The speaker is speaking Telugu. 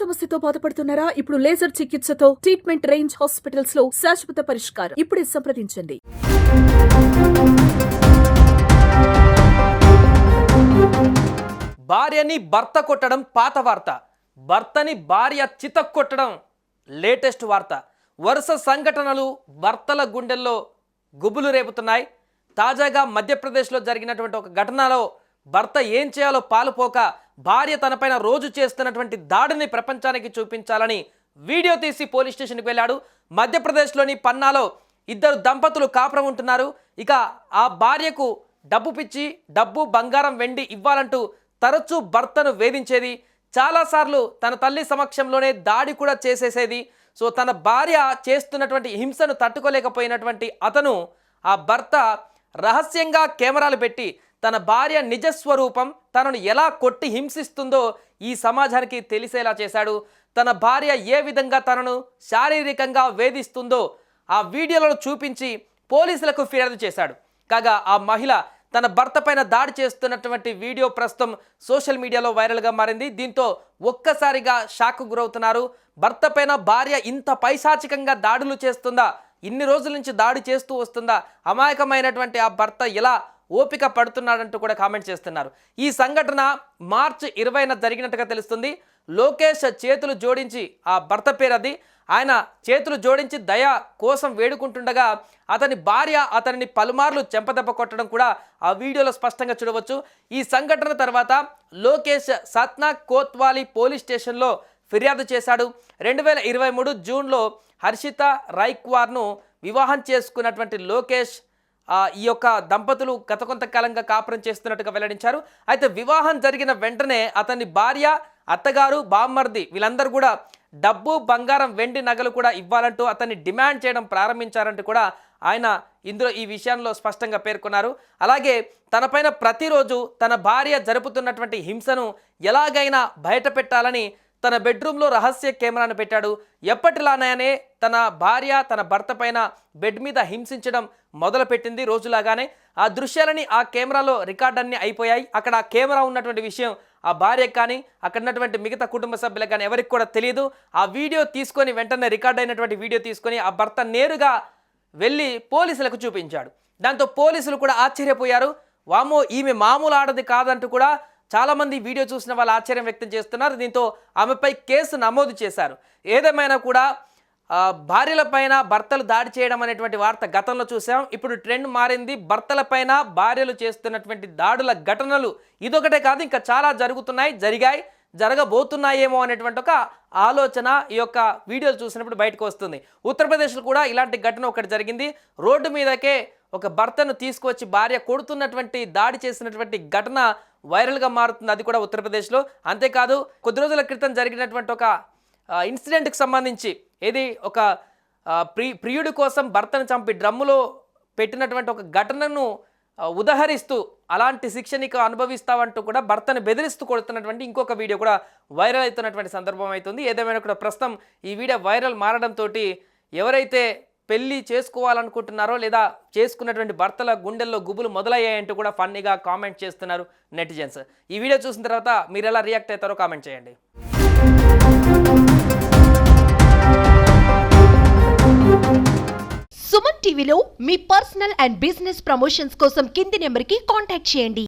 సమస్యతో బాధపడుతున్నారా? ఇప్పుడు లేజర్ చికిత్సతో ట్రీట్మెంట్ రేంజ్ హాస్పిటల్స్లో శాశ్వత పరిష్కారం. ఇప్పుడే సంప్రదించండి. భార్యని భర్త కొట్టడం పాత వార్త. భర్తని భార్య చిత కొట్టడం లేటెస్ట్ వార్త. వరుస సంఘటనలు భర్తల గుండెల్లో గుబులు రేపుతున్నాయి. తాజాగా మధ్యప్రదేశ్లో జరిగినటువంటి ఒక ఘటనలో భర్త ఏం చేయాలో పాలుపోక భార్య తనపైన రోజు చేస్తున్నటువంటి దాడిని ప్రపంచానికి చూపించాలని వీడియో తీసి పోలీస్ స్టేషన్కి వెళ్ళాడు. మధ్యప్రదేశ్లోని పన్నాలో ఇద్దరు దంపతులు కాపురం ఉంటున్నారు. ఇక ఆ భార్యకు డబ్బు పిచ్చి డబ్బు బంగారం వెండి ఇవ్వాలంటూ తరచూ భర్తను వేధించేది. చాలాసార్లు తన తల్లి సమక్షంలోనే దాడి కూడా చేసేసేది. సో తన భార్య చేస్తున్నటువంటి హింసను తట్టుకోలేకపోయినటువంటి అతను ఆ భర్త రహస్యంగా కెమెరాలు పెట్టి తన భార్య నిజస్వరూపం తనను ఎలా కొట్టి హింసిస్తుందో ఈ సమాజానికి తెలిసేలా చేశాడు. తన భార్య ఏ విధంగా తనను శారీరకంగా వేధిస్తుందో ఆ వీడియోలను చూపించి పోలీసులకు ఫిర్యాదు చేశాడు. కాగా ఆ మహిళ తన భర్త పైన దాడి చేస్తున్నటువంటి వీడియో ప్రస్తుతం సోషల్ మీడియాలో వైరల్గా మారింది. దీంతో ఒక్కసారిగా షాక్ గురవుతున్నారు. భర్త పైన భార్య ఇంత పైశాచికంగా దాడులు చేస్తుందా? ఇన్ని రోజుల నుంచి దాడి చేస్తూ వస్తుందా? అమాయకమైనటువంటి ఆ భర్త ఎలా ఓపిక పడుతున్నాడంటూ కూడా కామెంట్ చేస్తున్నారు. ఈ సంఘటన మార్చ్ ఇరవైన జరిగినట్టుగా తెలుస్తుంది. లోకేష్ చేతులు జోడించి ఆ భర్త పేరు అది. ఆయన చేతులు జోడించి దయ కోసం వేడుకుంటుండగా అతని భార్య అతనిని పలుమార్లు చెంపదెబ్బ కొట్టడం కూడా ఆ వీడియోలో స్పష్టంగా చూడవచ్చు. ఈ సంఘటన తర్వాత లోకేష్ సత్నా కోత్వాలీ పోలీస్ స్టేషన్లో ఫిర్యాదు చేశాడు. రెండు వేల ఇరవై మూడు జూన్లో హర్షిత రైక్వార్ను వివాహం చేసుకున్నటువంటి లోకేష్ ఈ యొక్క దంపతులు గత కొంతకాలంగా కాపురం చేస్తున్నట్టుగా వెల్లడించారు. అయితే వివాహం జరిగిన వెంటనే అతని భార్య అత్తగారు బామ్మర్ది వీళ్ళందరూ కూడా డబ్బు బంగారం వెండి నగలు కూడా ఇవ్వాలంటూ అతన్ని డిమాండ్ చేయడం ప్రారంభించారంటూ కూడా ఆయన ఇందులో ఈ విషయంలో స్పష్టంగా పేర్కొన్నారు. అలాగే తనపైన ప్రతిరోజు తన భార్య జరుపుతున్నటువంటి హింసను ఎలాగైనా బయట పెట్టాలని తన బెడ్రూమ్లో రహస్య కెమెరాను పెట్టాడు. ఎప్పటిలానే తన భార్య తన భర్త పైన బెడ్ మీద హింసించడం మొదలుపెట్టింది రోజులాగానే. ఆ దృశ్యాలని ఆ కెమెరాలో రికార్డ్ అన్నీ అయిపోయాయి. అక్కడ ఆ కెమెరా ఉన్నటువంటి విషయం ఆ భార్యకు కానీ అక్కడ ఉన్నటువంటి మిగతా కుటుంబ సభ్యులకు కానీ ఎవరికి కూడా తెలియదు ఆ వీడియో తీసుకొని వెంటనే రికార్డ్ అయినటువంటి వీడియో తీసుకొని ఆ భర్త నేరుగా వెళ్ళి పోలీసులకు చూపించాడు. దాంతో పోలీసులు కూడా ఆశ్చర్యపోయారు. వామో ఈమె మామూలు ఆడది కాదంటూ కూడా చాలామంది వీడియో చూసిన వాళ్ళు ఆశ్చర్యం వ్యక్తం చేస్తున్నారు. దీంతో ఆమెపై కేసు నమోదు చేశారు. ఏదేమైనా కూడా భార్యల భార్యలపైన భర్తలు దాడి చేయడం అనేటువంటి వార్త గతంలో చూసాం. ఇప్పుడు ట్రెండ్ మారింది. భర్తలపైన భార్యలు చేస్తున్నటువంటి దాడుల ఘటనలు ఇదొకటే కాదు ఇంకా చాలా జరుగుతున్నాయి జరిగాయి జరగబోతున్నాయేమో అనేటువంటి ఒక ఆలోచన ఈ యొక్క వీడియోలు చూసినప్పుడు బయటకు వస్తుంది. ఉత్తరప్రదేశ్లో కూడా ఇలాంటి ఘటన ఒకటి జరిగింది. రోడ్డు మీదకే ఒక భర్తను తీసుకొచ్చి భార్య కొడుతున్నటువంటి దాడి చేసినటువంటి ఘటన వైరల్గా మారుతుంది. అది కూడా ఉత్తరప్రదేశ్లో. అంతేకాదు కొద్ది రోజుల క్రితం జరిగినటువంటి ఒక ఇన్సిడెంట్కి సంబంధించి ఏది ఒక ప్రి ప్రియుడి కోసం భర్తను చంపి డ్రమ్ములో పెట్టినటువంటి ఒక ఘటనను ఉదహరిస్తూ అలాంటి శిక్ష నీకు అనుభవిస్తావంటూ కూడా భర్తను బెదిరిస్తూ కొడుతున్నటువంటి ఇంకొక వీడియో కూడా వైరల్ అవుతున్నటువంటి సందర్భం అవుతుంది. ఏదేమైనా కూడా ప్రస్తుతం ఈ వీడియో వైరల్ మారడంతో ఎవరైతే పెళ్ళి చేసుకోవాలనుకుంటున్నారో లేదా చేసుకున్నటువంటి భర్తల గుండెల్లో గుబులు మొదలయ్యాయంటూ కూడా ఫన్నీగా కామెంట్ చేస్తున్నారు నెటిజన్స్. ఈ వీడియో చూసిన తర్వాత మీరు ఎలా రియాక్ట్ అవుతారో కామెంట్ చేయండి. సుమన్ టీవీలో మీ పర్సనల్ అండ్ బిజినెస్ ప్రమోషన్స్ కోసం కింది నెంబర్కి కాంటాక్ట్ చేయండి.